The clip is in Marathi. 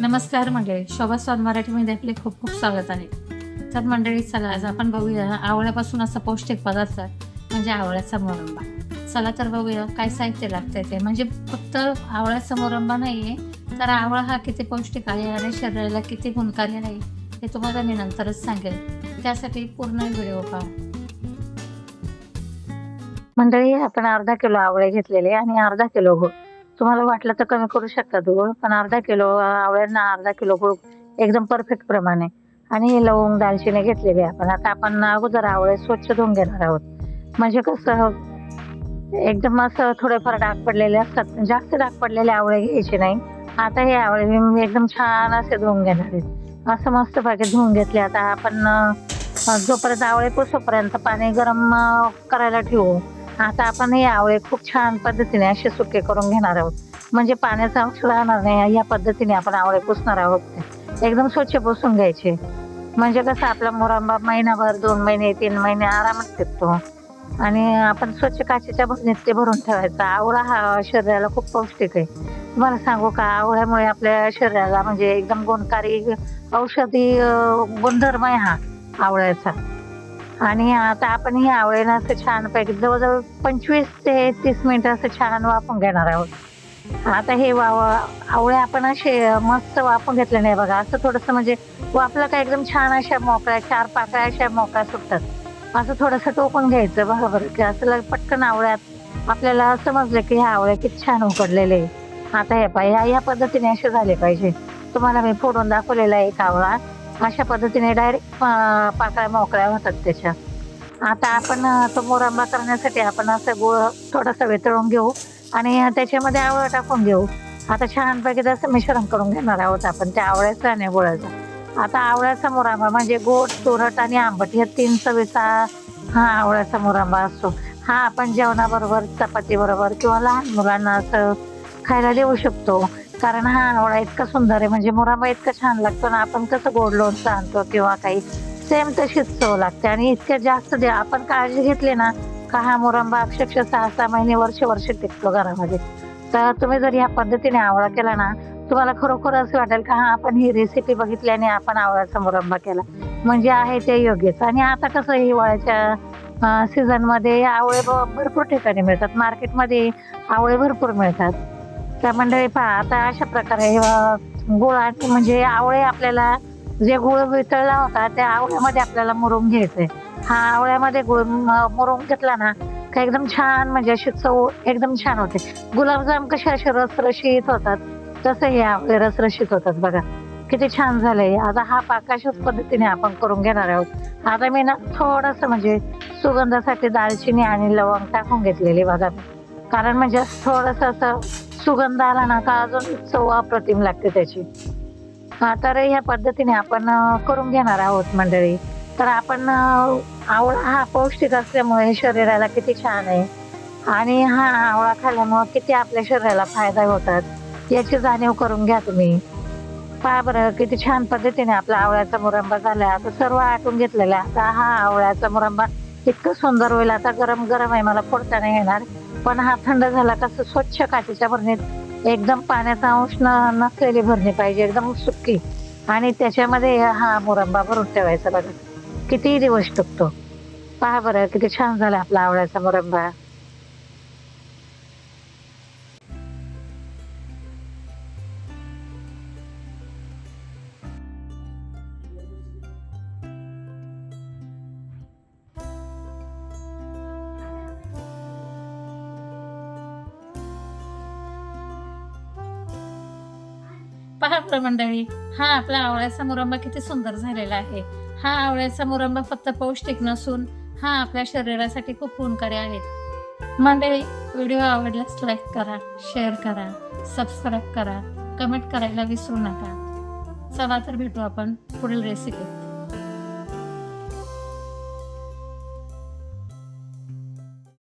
नमस्कार मंडळी शोभा स्वाद मराठीमध्ये आपले खूप खूप स्वागत आहे. तर मंडळी चला आज आपण बघूया आवळ्यापासून असा पौष्टिक पदार्थ म्हणजे आवळ्याचा मोरंबा. चला तर बघूया काय साहित्य लागतंय ते. म्हणजे फक्त आवळ्याचा मोरंबा नाही आहे तर आवळा हा किती पौष्टिक आहे आणि शरीराला किती गुणकारी आहे हे तुम्हाला मी नंतरच सांगेल त्यासाठी पूर्ण व्हिडिओ पहा. मंडळी आपण अर्धा किलो आवळे घेतलेले आणि अर्धा किलो गुळ. तुम्हाला वाटलं तर कमी करू शकता गुळ पण अर्धा किलो आवळ्यांना अर्धा किलो गुळ एकदम परफेक्ट प्रमाणे. आणि लवंग दालचिनी घेतलेली आपण. आता आपण अगोदर आवळे स्वच्छ धुवून घेणार आहोत. म्हणजे कसं एकदम असं थोडेफार डाग पडलेले असतात. जास्त डाग पडलेले आवळे घ्यायचे नाही. आता हे आवळे मी एकदम छान असे धुवून घेणार आहेत असं मस्त पाकी धुवून घेतले. आता आपण जोपर्यंत आवळे पोसोपर्यंत पाणी गरम करायला ठेवू. आता आपण हे आवळे खूप छान पद्धतीने असे सुके करून घेणार आहोत. म्हणजे पाण्याचा अंश राहणार नाही या पद्धतीने आपण आवळे पुसणार आहोत एकदम स्वच्छ पुसून घ्यायचे. म्हणजे कसं आपला मुरांबा महिनाभर दोन महिने तीन महिने आरामात टिकतो. आणि आपण स्वच्छ काचेच्या भरणीत ते भरून ठेवायचा. आवळा हा शरीराला खूप पौष्टिक आहे. तुम्हाला सांगू का? आवळ्यामुळे आपल्या शरीराला म्हणजे एकदम गुणकारी औषधी गुणधर्म आहे हा आवळ्याचा. आणि आता आपण हे आवळेनं असं छान पैकी जवळजवळ पंचवीस ते तीस मिनिटं असं छान वाफून घेणार आहोत. आता हे वाव आवळे आपण असे मस्त वाफून घेतले नाही बघा. असं थोडंसं म्हणजे वाफलं का एकदम छान अशा मोकळ्या चार पाकळ्या अशा मोकळ्या सुटतात. असं थोडंसं टोकून घ्यायचं बरोबर. की असं पटकन आवळ्यात आपल्याला समजलं की ह्या आवळ्या किती छान उकडलेले आहे. आता हे पाहिजे ह्या पद्धतीने असे झाले पाहिजे. तुम्हाला मी फोडून दाखवलेला आहे एक आवळा. अशा पद्धतीने डायरेक्ट पाकळ्या मोकळ्या होतात त्याच्या. आता आपण तो मोरंबा करण्यासाठी आपण असं गुळ थोडासा वितळून घेऊ आणि त्याच्यामध्ये आवळं टाकून घेऊ. आता छानपैकी असं मिश्रण करून घेणार आहोत आपण त्या आवळ्याचं आणि गुळाचं. आता आवळ्याचा मोरांबा म्हणजे गोड तुरट आणि आंबट या तीन चवीचा हा आवळ्याचा मोरांबा असतो. हा आपण जेवणाबरोबर चपाती बरोबर किंवा लहान मुलांना असं खायला देऊ शकतो. कारण हा आवळा इतका सुंदर आहे. म्हणजे मुरांबा इतका छान लागतो ना आपण कसं गोड लोणचं आणतो किंवा काही सेम तशीच चव लागते. आणि इतक्या जास्त दे आपण काळजी घेतली ना का हा मुरंबा अक्षरशः सहा सहा महिने वर्ष वर्ष टिकतो घरामध्ये. तर तुम्ही जर या पद्धतीने आवळा केला ना तुम्हाला खरोखर असं वाटेल का हा आपण ही रेसिपी बघितली आणि आपण आवळ्याचा मुरंबा केला. म्हणजे आहे ते योग्यच. आणि आता कसं हिवाळ्याच्या सीझनमध्ये आवळे भरपूर ठिकाणी मिळतात. मार्केटमध्ये आवळे भरपूर मिळतात. त्या मंडळी पहा आता अशा प्रकारे अं, म्हणजे आवळे आपल्याला जे गुळ वितळला होता त्या आवळ्यामध्ये आपल्याला मुरून घ्यायचंय. हा आवळ्यामध्ये गुळ म- मुरून घेतला ना का एकदम छान म्हणजे अशी चव एकदम छान होते. गुलाबजाम कसे असे रसरशीत होतात तसं हे आवळे रसरशीत होतात बघा. किती छान झालंय. आता हा पाक अशाच पद्धतीने आपण करून घेणार आहोत. आता मी ना थोडस म्हणजे सुगंधासाठी दालचिनी आणि लवंग टाकून घेतलेली बघा. कारण म्हणजे थोडस असं सुगंध आला ना का अजून चव अप्रतिम लागते त्याची. हा तर ह्या पद्धतीने आपण करून घेणार आहोत मंडळी. तर आपण आवळा हा पौष्टिक असल्यामुळे शरीराला किती छान आहे. आणि हा आवळा खाल्ल्यामुळे किती आपल्या शरीराला फायदा होतात याची जाणीव करून घ्या तुम्ही. पहा बरं किती छान पद्धतीने आपला आवळ्याचा मुरंबा झाला. आता सर्व आटून घेतलेला आता हा आवळ्याचा मुरंबा इतकं सुंदर होईल. आता गरम गरम आहे मला फोडता नाही येणार. पण हा थंड झाला कसं स्वच्छ काचेच्या भरणीत एकदम पाण्याचा अंश नसलेली भरणी पाहिजे एकदम सुकी. आणि त्याच्यामध्ये हा मुरंबा भरून ठेवायचा बघा. किती दिवस टिकतो. पहा बरं किती छान झाला आपला आवडायचा मुरंबा. पहा बरं मंडळी हा आपला आवळ्याचा मुरंबा किती सुंदर झालेला आहे. हा आवळ्याचा मुरंबा फक्त पौष्टिक नसून हा आपल्या शरीरासाठी खूप गुणकारी आहे. मंडळी व्हिडिओ आवडल्यास लाईक करा शेअर करा सबस्क्राईब करा कमेंट करायला विसरू नका. चला तर भेटू आपण पुढील रेसिपी